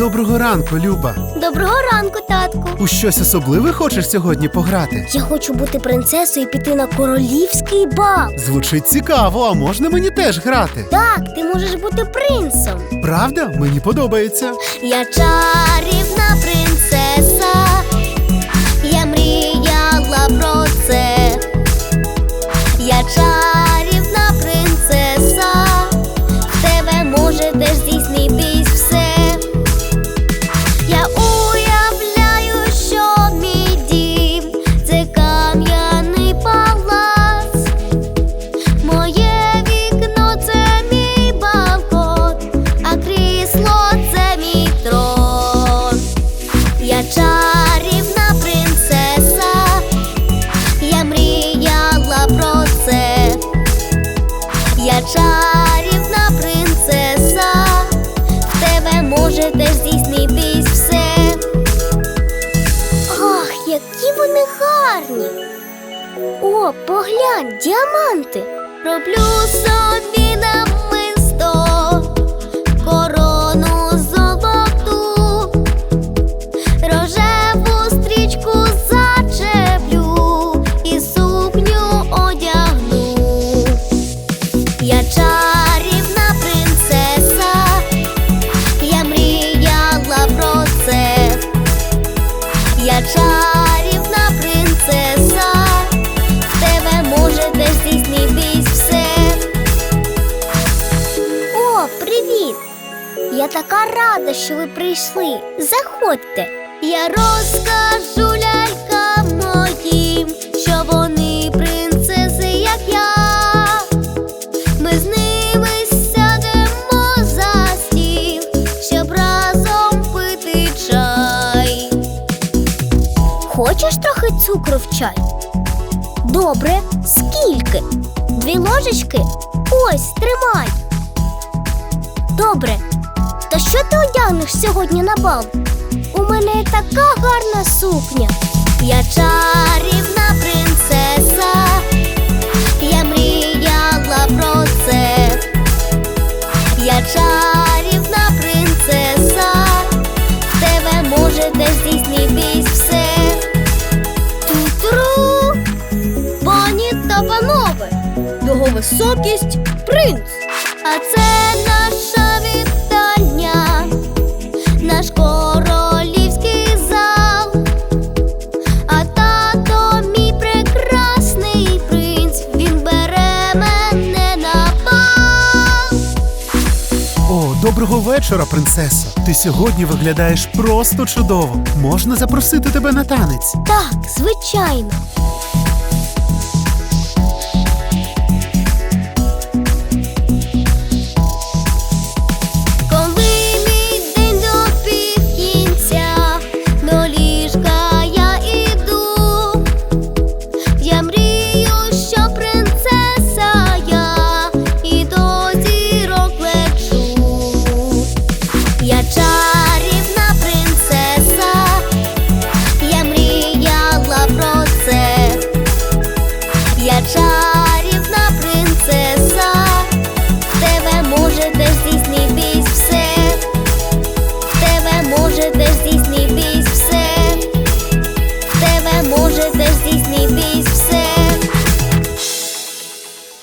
Доброго ранку, Люба. Доброго ранку, татку. У щось особливе хочеш сьогодні пограти? Я хочу бути принцесою і піти на королівський бал. Звучить цікаво, а можна мені теж грати? Так, ти можеш бути принцем. Правда? Мені подобається. Я чарівна принцеса. Я мріяла про це. Я чарівна О, поглянь, діаманти. Роблю собі намисто, корону що ви прийшли. Заходьте. Я розкажу лялькам моїм, що вони принцеси, як я. Ми з ними сядемо за стіл, щоб разом пити чай. Хочеш трохи цукру в чай? Добре, скільки? Дві ложечки? Ось, тримай. Добре. То що ти одягнеш сьогодні на бал? У мене така гарна сукня. Я чарівна принцеса. Я мріяла про це. Я чарівна принцеса. В тебе може теж здійснитись все. Ту-тру! Пані та панове, його високість принц. Вечора, принцесо. Ти сьогодні виглядаєш просто чудово. Можна запросити тебе на танець. Так, звичайно.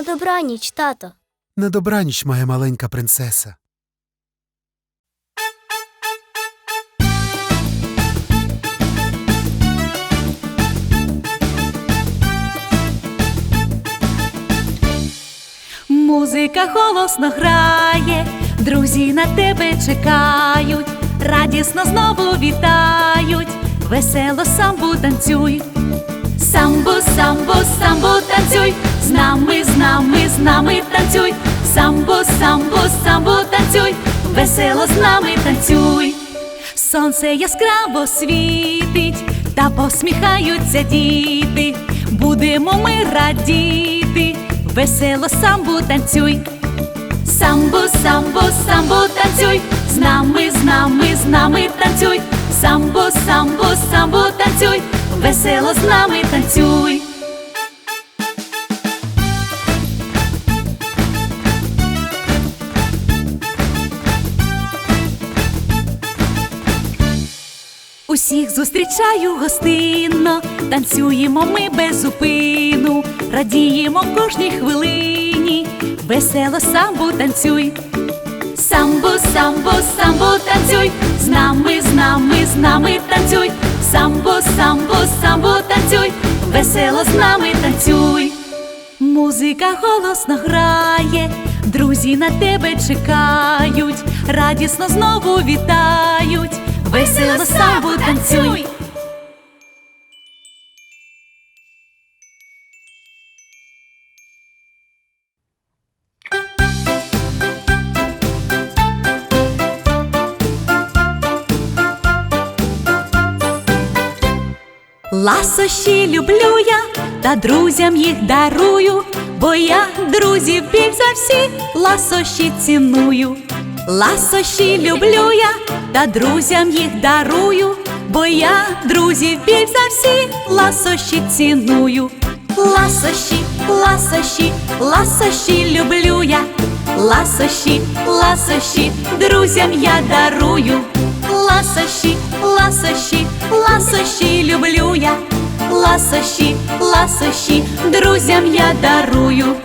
На добраніч, тато. На добраніч, моя маленька принцеса. Музика голосно грає, друзі на тебе чекають, радісно знову вітають, весело самбу танцюй. Самбу, самбу, самбу танцюй, з нами, з нами, з нами танцюй. Самбу, самбу, самбу танцюй, весело з нами танцюй. Сонце яскраво світить, та посміхаються діти. Будемо ми радіти, весело самбу танцюй. Самбу, самбу, самбу танцюй, з нами, з нами, з нами танцюй. Самбу, самбу, самбу танцюй, весело з нами танцюй. Всіх зустрічаю гостинно, танцюємо ми без зупину, радіємо кожній хвилині, весело самбу танцюй. Самбо, самбо, самбо, танцюй, з нами, з нами, з нами танцюй. Самбо, самбо, самбо, танцюй, весело з нами танцюй. Музика голосно грає, друзі на тебе чекають, радісно знову вітають, весело самбо танцюй. Ласощі люблю я, та друзям їх дарую, бо я друзів більш за всі ласощі ціную. Ласощі люблю я, та друзям їх дарую, бо я друзів більш за всі ласощі ціную. Ласощі, ласощі, ласощі люблю я, ласощі, ласощі, друзям я дарую. Ласощі, ласощі, ласощі люблю я, ласощі, ласощі, друзям я дарую.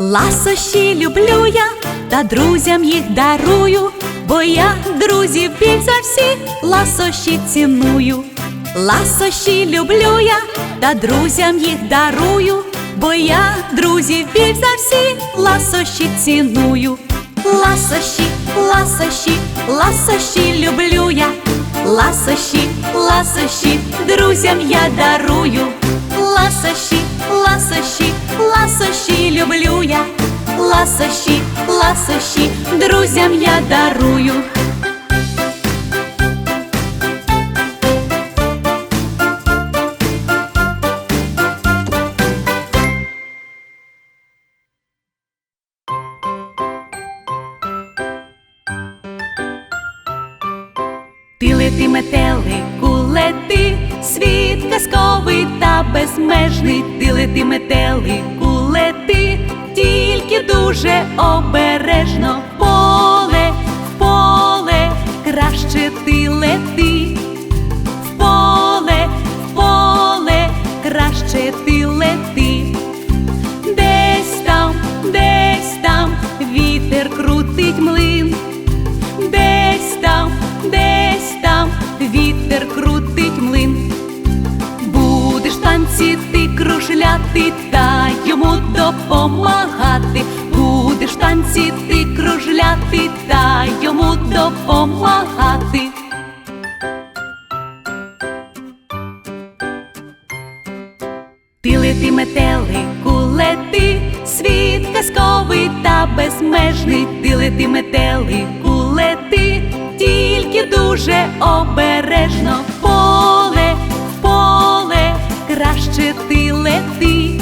Ласощі люблю я, та друзям їх дарую, бо я друзів більш за всі ласощі ціную. Ласощі люблю я, та друзям їх дарую, бо я друзів більш за всі ласощі ціную. Ласощі, ласощі, ласощі люблю я, ласощі, ласощі, друзям я дарую. Ласощі, ласощі, ласощі люблю я, ласощі, ласощі, друзям я дарую. Ти метелику, лети, світ казковий та безмежний, ти лети метелику, лети, тільки дуже обережно. В поле, в поле, краще ти лети, обережно в поле, в поле, краще ти лети,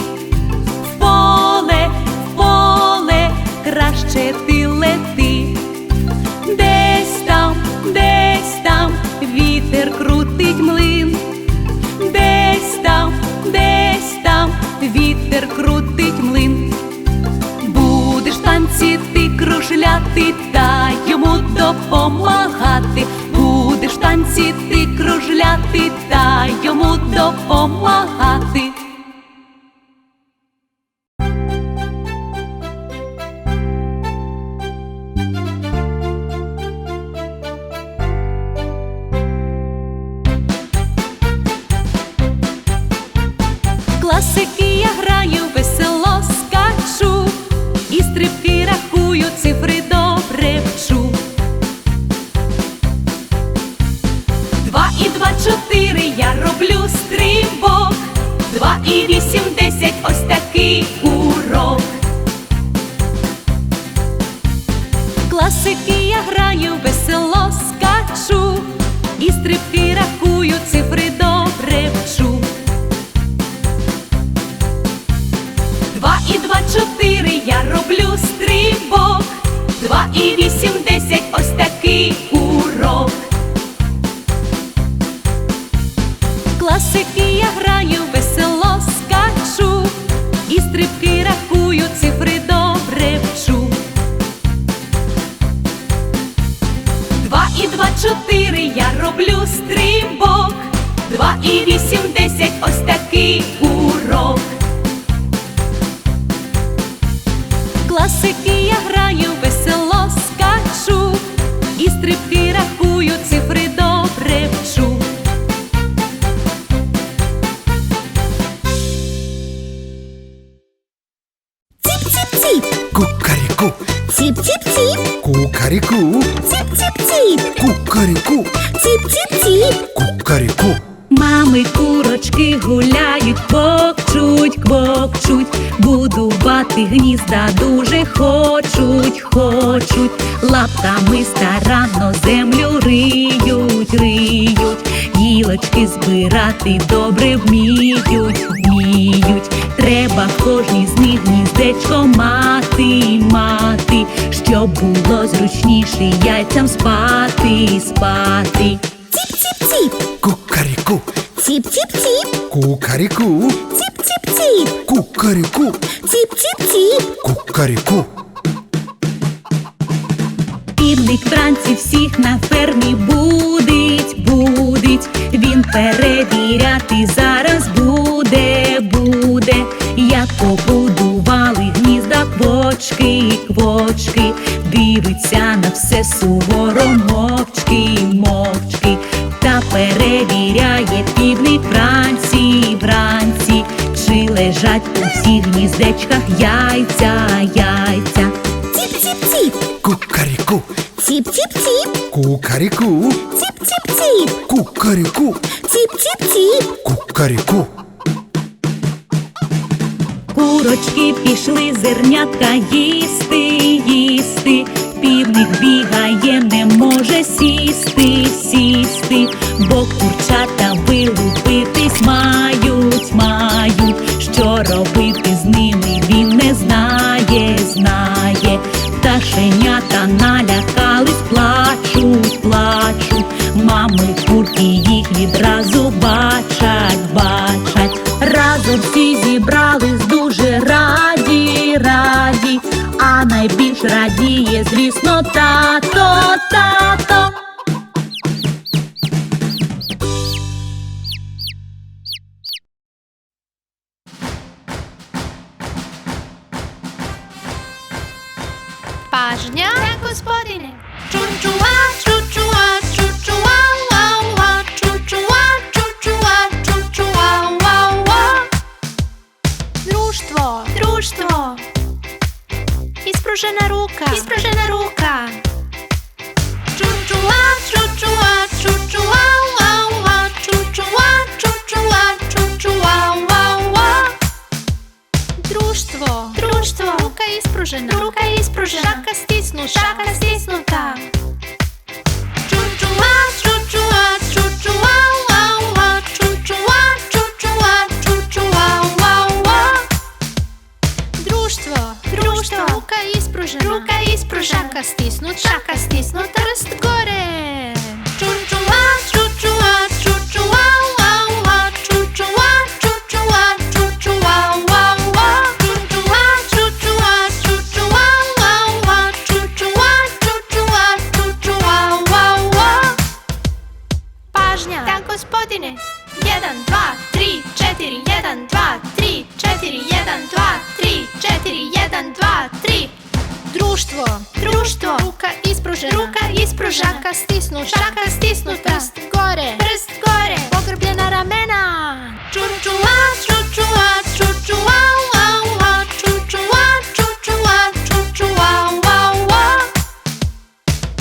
в поле, в поле, краще ти лети. Десь там, десь там вітер крутить млин. Десь там, десь там вітер крутить млин. Будеш в танці ти кружляти та йому допомагати. Танці ти кружляти та йому допомагати. Чотири, я роблю стрибок. Два і вісім, десять, ось такий кукаріку, ціп-ціп-ціп. кукаріку. Мами курочки гуляють, квокчуть, квокчуть, будувати гнізда дуже хочуть, хочуть, лапками старанно землю риють, риють, гілочки збирати добре вміють, вміють. Треба в кожній з них гніздечко мати, мати, щоб було зручніше яйцям спати, спати. Ціп-ціп-ціп, Кукаріку, ціп-ціп-ціп, кукаріку, ціп-ціп-ціп, кукаріку, ціп-ціп-ціп. кукаріку. Півник вранці всіх на фермі будить, будить. Він перевіряти зараз буде, буде. Як побудували гнізда квочки, квочки. Дивиться на все суворо, мовчки, мовчки. Та перевіряє півник вранці, вранці. Чи лежать у всіх гніздечках яйця, яйця. Ціп-ціп-ціп, Кукаріку, ціп-ціп-ціп, кукаріку, ціп-ціп-ціп, кукаріку, ціп-ціп-ціп. кукаріку. Курочки пішли зернятка їсти, їсти. Півник бігає, не може сісти, сісти, бо курчата вилупитись мають, мають. Що робити з ними він не знає, знає. Пташенята налякались, плачуть, плачуть. Мами курки їх відразу бачать, бачать. Christmas. Ispružena ruka, ispružena ruka. Čučua, čučua, čučua, ua, ua, čučua, čučua, čučua, ua, ua. Društvo, društvo. Ruka ispružena, ruka ispružena. Šaka Čaka stisnut, šaka stisnut, trst gore. Čučuva, čučuva, čučuva, uva, čučuva, čučuva, čučuva, uva, uva. Čučuva, čučuva, čučuva, uva, uva. Čučuva, čučuva, čučuva, uva, uva. Pažnja! Da, gospodine! 1, 2, 3, 4, 1, 2, 3, 4, 1, 2, 3, 4, 1, 2, 3 Društvo, društvo, ruka ispružena, ruka ispružena, šaka stisnuta, šaka stisnuta, prst gore, prst gore, pogrbljena ramena. Čučua, čučua, čučua, ua, ua, čučua, čučua, čučua, ua, ua.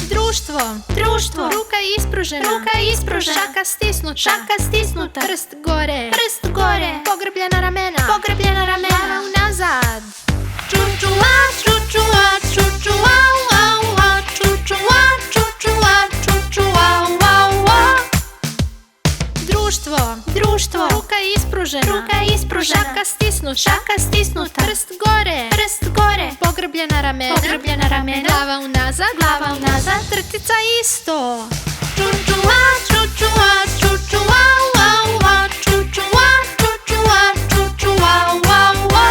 Društvo, društvo, ruka ispružena, ruka ispružena, šaka stisnuta, šaka stisnuta, prst gore, prst gore, pogrbljena ramena, pogrbljena ramena, unazad. Čučua, čučua, Društvo, društvo, ruka ispružena, ruka ispružena, šaka stisnuta, šaka stisnuta, prst gore, prst gore, pogrbljena ramena, pogrbljena ramena, glava unazad, glava unazad, trtica isto. Čučua, čučua, čučua, ua, ua, ua.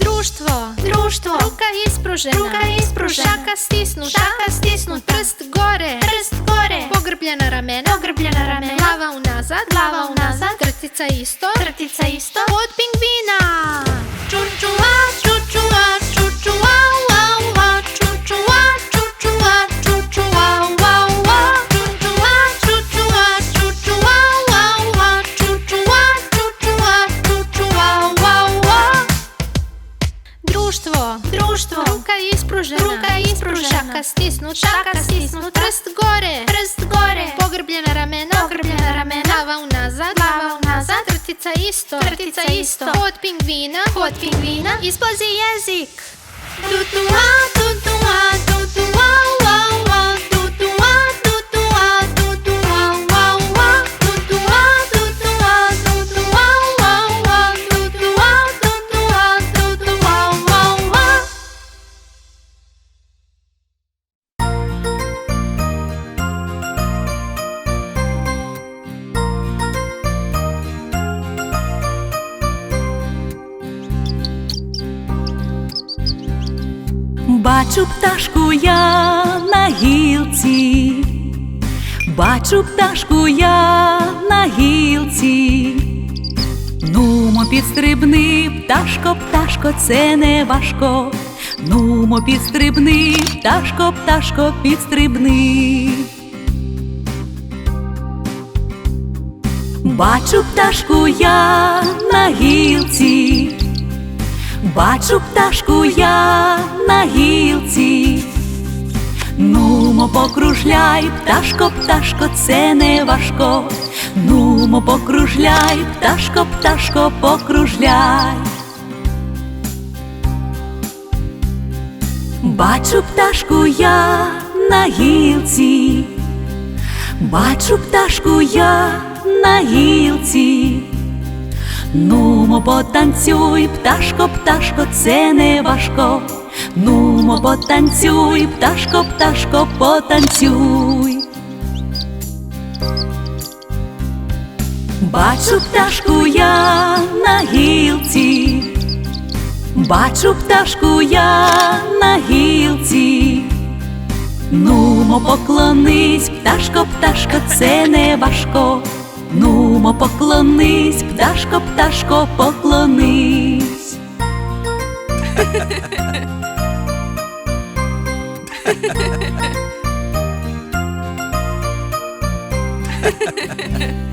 Društvo, Društvo, ruka ispružena, ruka ispružena, šaka stisnuta, šaka stisnuta, prst gore, prst gore, pogrbljena ramena, pogrbljena ramena, glava unazad, glava unazad, trtica isto, trtica isto, od pingvina. Čučula, čučula. Stisnut, šaka stisnut, prst gore, prst gore, pogrbljena ramena, pogrbljena ramena, glava unazad, glava unazad, crtica isto, crtica isto, hod pingvina, hod pingvina, isplazi jezik. Tutua, tutua, tutua, Бачу пташку я на гілці, бачу пташку я на гілці. Нумо підстрибни, пташко, пташко, це не важко. Нумо підстрибни, пташко, пташко, підстрибни. Бачу пташку я на гілці. Бачу пташку я на гілці. Нумо покружляй, пташко, пташко, це не важко. Нумо покружляй, пташко, пташко, покружляй. Бачу пташку я на гілці. Бачу пташку я на гілці. Нумо потанцюй, пташко, пташко, це не важко. Нумо потанцюй, пташко, пташко, потанцюй. Бачу пташку я на гілці. Бачу пташку я на гілці. Нумо поклонись, пташко, пташко, це не важко. Нумо поклонись, пташко, пташко, поклонись.